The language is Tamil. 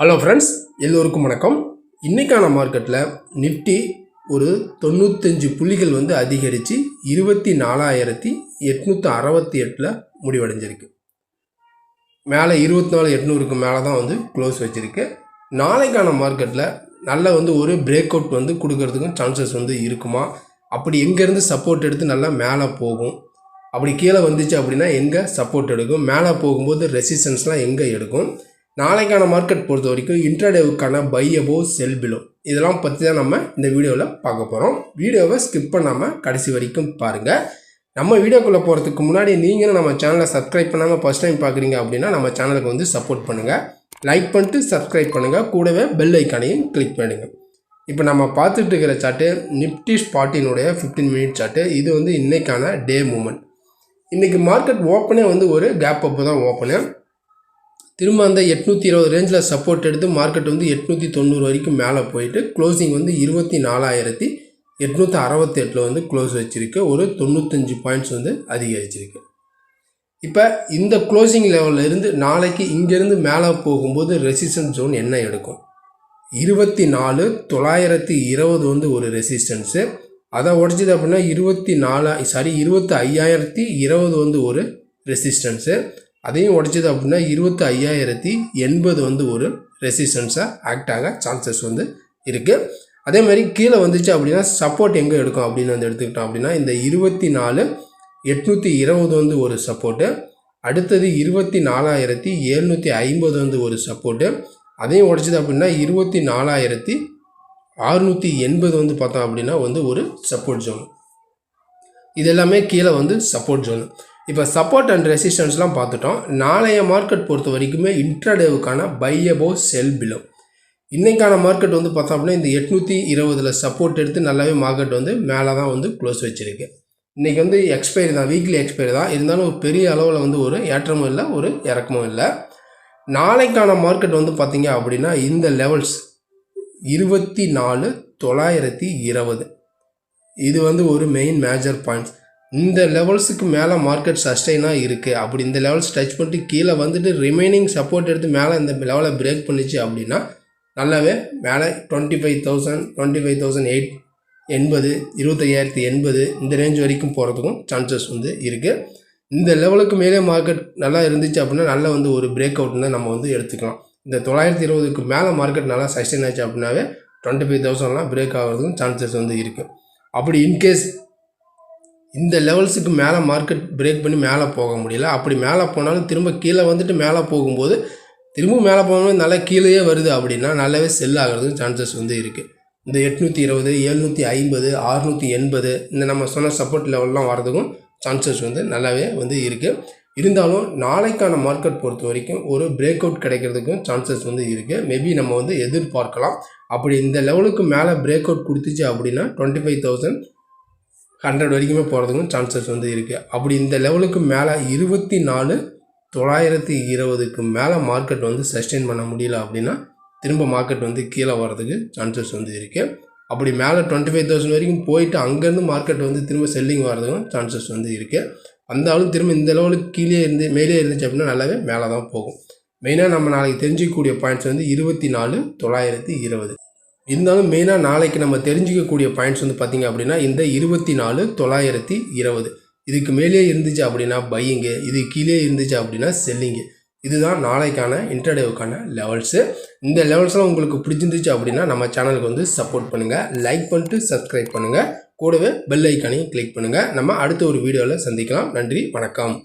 ஹலோ ஃப்ரெண்ட்ஸ் எல்லோருக்கும் வணக்கம். இன்றைக்கான மார்க்கெட்டில் நிஃப்டி ஒரு தொண்ணூத்தஞ்சு புள்ளிகள் வந்து அதிகரித்து இருபத்தி நாலாயிரத்தி எட்நூற்றி அறுபத்தி எட்டில் முடிவடைஞ்சிருக்கு. மேலே இருபத்தி நாலு எட்நூறுக்கு மேலே தான் வந்து க்ளோஸ் வச்சுருக்கு. நாளைக்கான மார்க்கெட்டில் நல்ல வந்து ஒரு பிரேக் அவுட் வந்து கொடுக்கறதுக்கும் சான்சஸ் வந்து இருக்குமா? அப்படி எங்கேருந்து சப்போர்ட் எடுத்து நல்லா மேலே போகும்? அப்படி கீழே வந்துச்சு அப்படின்னா எங்கே சப்போர்ட் எடுக்கும்? மேலே போகும்போது ரெசிஸ்டன்ஸ்லாம் எங்கே எடுக்கும்? நாளைக்கான மார்க்கெட் பொறுத்த வரைக்கும் இன்ட்ராடேவுக்கான பை அபோ செல் பிலோ இதெல்லாம் பற்றி தான் நம்ம இந்த வீடியோவில் பார்க்க போகிறோம் வீடியோவை ஸ்கிப் பண்ணாமல் கடைசி வரைக்கும் பாருங்கள் நம்ம வீடியோக்குள்ளே போகிறதுக்கு முன்னாடி நீங்களும் நம்ம சேனலை சப்ஸ்கிரைப் பண்ணாமல் ஃபஸ்ட் டைம் பார்க்குறீங்க அப்படின்னா நம்ம சேனலுக்கு வந்து சப்போர்ட் பண்ணுங்கள் லைக் பண்ணிட்டு சப்ஸ்கிரைப் பண்ணுங்கள் கூடவே பெல் ஐக்கானையும் கிளிக் பண்ணுங்கள் இப்போ நம்ம பார்த்துட்டு இருக்கிற சார்ட்டு நிப்டி ஸ்பாட்டினுடைய ஃபிஃப்டீன் மினிட் சார்ட்டு இது வந்து இன்றைக்கான டே மூமெண்ட் இன்றைக்கி மார்க்கெட் ஓப்பனே வந்து ஒரு கேப் அப்பு தான் ஓப்பனு திரும்ப அந்த எட்நூற்றி இருபது ரேஞ்சில் சப்போர்ட் எடுத்து மார்க்கெட் வந்து எட்நூற்றி தொண்ணூறு வரைக்கும் மேலே போயிட்டு க்ளோசிங் வந்து இருபத்தி நாலாயிரத்தி எட்நூற்றி அறுபத்தெட்டில் வந்து க்ளோஸ் வச்சுருக்கு. ஒரு தொண்ணூத்தஞ்சு பாயிண்ட்ஸ் வந்து அதிகரிச்சிருக்கு. இப்போ இந்த க்ளோசிங் லெவலில் இருந்து நாளைக்கு இங்கேருந்து மேலே போகும்போது ரெசிஸ்டன்ஸ் ஜோன் என்ன எடுக்கும்? இருபத்தி நாலு தொள்ளாயிரத்தி இருபது வந்து ஒரு ரெசிஸ்டன்ஸு அதை உடச்சிது அப்படின்னா இருபத்தி நாலா சாரி இருபத்தி ஐயாயிரத்தி இருபது வந்து ஒரு ரெசிஸ்டன்ஸு அதையும் உடைச்சது அப்படின்னா இருபத்தி ஐயாயிரத்தி எண்பது வந்து ஒரு ரெசிஸ்டன்ஸாக ஆக்ட் ஆக சான்சஸ் வந்து இருக்குது அதே மாதிரி கீழே வந்துச்சு அப்படின்னா சப்போர்ட் எங்கே எடுக்கும் அப்படின்னு வந்து எடுத்துக்கிட்டோம் அப்படின்னா இந்த இருபத்தி நாலு எட்நூற்றி இருபது வந்து ஒரு சப்போர்ட்டு அடுத்தது இருபத்தி நாலாயிரத்தி எழுநூற்றி ஐம்பது வந்து ஒரு சப்போர்ட்டு அதையும் உடைச்சது அப்படின்னா இருபத்தி நாலாயிரத்தி அறுநூற்றி எண்பது வந்து பார்த்தோம் அப்படின்னா வந்து ஒரு சப்போர்ட் ஜோன் இது எல்லாமே கீழே வந்து சப்போர்ட் ஜோன் இப்போ சப்போர்ட் அண்ட் ரெசிஸ்டன்ஸ்லாம் பார்த்துட்டோம். நாளைய மார்க்கெட் பொறுத்த வரைக்குமே இன்ட்ராடேவுக்கான பை அபோ செல் பிலோ இன்றைக்கான மார்க்கெட் வந்து பார்த்தோம் அப்படின்னா இந்த எட்நூற்றி இருபதில் சப்போர்ட் எடுத்து நல்லாவே மார்க்கெட் வந்து மேலே தான் வந்து க்ளோஸ் வச்சுருக்கு. இன்றைக்கி வந்து எக்ஸ்பைரி தான் வீக்லி எக்ஸ்பைரி தான். இருந்தாலும் ஒரு பெரிய அளவில் வந்து ஒரு ஏற்றமும் இல்லை ஒரு இறக்கமும் இல்லை. நாளைக்கான மார்க்கெட் வந்து பார்த்திங்க அப்படின்னா இந்த லெவல்ஸ் இருபத்தி நாலு தொள்ளாயிரத்தி இருபது. இது வந்து ஒரு மெயின் மேஜர் பாயிண்ட்ஸ் இந்த லெவல்ஸுக்கு மேலே மார்க்கெட் சஸ்டைனாக இருக்குது அப்படி இந்த லெவல்ஸ் டச் பண்ணிட்டு கீழே வந்துட்டு ரிமைனிங் சப்போர்ட் எடுத்து மேலே இந்த லெவலை பிரேக் பண்ணிச்சு அப்படின்னா நல்லாவே மேலே twenty five thousand twenty five thousand eight எண்பது இருபத்தையாயிரத்தி எண்பது இந்த ரேஞ்ச் வரைக்கும் போகிறதுக்கும் சான்சஸ் வந்து இருக்குது இந்த லெவலுக்கு மேலே மார்க்கெட் நல்லா இருந்துச்சு அப்படின்னா நல்லா வந்து ஒரு பிரேக் அவுட்னா நம்ம வந்து எடுத்துக்கலாம். இந்த தொள்ளாயிரத்தி இருபதுக்கு மேலே மார்க்கெட் நல்லா சஸ்டைன் ஆச்சு அப்படின்னாவே டுவெண்ட்டி ஃபைவ் தௌசண்ட்லாம் பிரேக் ஆகிறதுக்கும் சான்சஸ் வந்து இருக்குது அப்படி இன்கேஸ் இந்த லெவல்ஸுக்கு மேலே மார்க்கெட் பிரேக் பண்ணி மேலே போக முடியல. அப்படி மேலே போனாலும் திரும்ப கீழே வந்துட்டு மேலே போகும்போது திரும்பவும் மேலே போகும்போது நல்லா கீழேயே வருது அப்படின்னா நல்லாவே செல் ஆகிறதுக்கு சான்சஸ் வந்து இருக்குது இந்த எட்நூற்றி இருபது எழுநூற்றி ஐம்பது அறுநூற்றி எண்பது இந்த நம்ம சொன்ன சப்போர்ட் லெவல்லாம் வரதுக்கும் சான்சஸ் வந்து நல்லாவே வந்து இருக்குது இருந்தாலும் நாளைக்கான மார்க்கெட் பொறுத்த வரைக்கும் ஒரு பிரேக் அவுட் கிடைக்கிறதுக்கும் சான்சஸ் வந்து இருக்குது மேபி நம்ம வந்து எதிர்பார்க்கலாம். அப்படி இந்த லெவலுக்கு மேலே பிரேக் அவுட் கொடுத்துச்சு அப்படின்னா டுவெண்ட்டி ஃபைவ் தௌசண்ட் ஹண்ட்ரட் வரைக்குமே போகிறதுக்கும் சான்சஸ் வந்து இருக்குது அப்படி இந்த லெவலுக்கு மேலே இருபத்தி நாலு தொள்ளாயிரத்தி இருபதுக்கு மேலே மார்க்கெட் வந்து சஸ்டெயின் பண்ண முடியல அப்படின்னா திரும்ப மார்க்கெட் வந்து கீழே வர்றதுக்கு சான்சஸ் வந்து இருக்குது அப்படி மேலே டுவெண்ட்டி ஃபைவ் தௌசண்ட் வரைக்கும் போயிட்டு அங்கேருந்து மார்க்கெட் வந்து திரும்ப செல்லிங் வர்றதுக்கும் சான்சஸ் வந்து இருக்குது வந்தாலும் திரும்ப இந்த லெவலுக்கு கீழே இருந்து மேலே இருந்துச்சு அப்படின்னா நல்லாவே மேலே தான் போகும் மெயினாக நம்ம நாளைக்கு தெரிஞ்சிக்கக்கூடிய பாயிண்ட்ஸ் வந்து இருபத்தி நாலு தொள்ளாயிரத்தி இருபது. இருந்தாலும் மெயினாக நாளைக்கு நம்ம தெரிஞ்சிக்கக்கூடிய பாயிண்ட்ஸ் வந்து பார்த்திங்க அப்படின்னா இந்த இருபத்தி நாலு தொள்ளாயிரத்தி இருபது. இதுக்கு மேலே இருந்துச்சு அப்படின்னா பையிங்கு இது கீழே இருந்துச்சு அப்படின்னா செல்லிங்கு இதுதான் நாளைக்கான இன்டர்டேவுக்கான லெவல்ஸு இந்த லெவல்ஸ்லாம் உங்களுக்கு பிடிச்சிருந்துச்சு அப்படின்னா நம்ம சேனலுக்கு வந்து சப்போர்ட் பண்ணுங்கள் லைக் பண்ணிட்டு சப்ஸ்கிரைப் பண்ணுங்கள் கூடவே பெல் ஐக்கானையும் கிளிக் பண்ணுங்கள் நம்ம அடுத்த ஒரு வீடியோவில் சந்திக்கலாம். நன்றி வணக்கம்.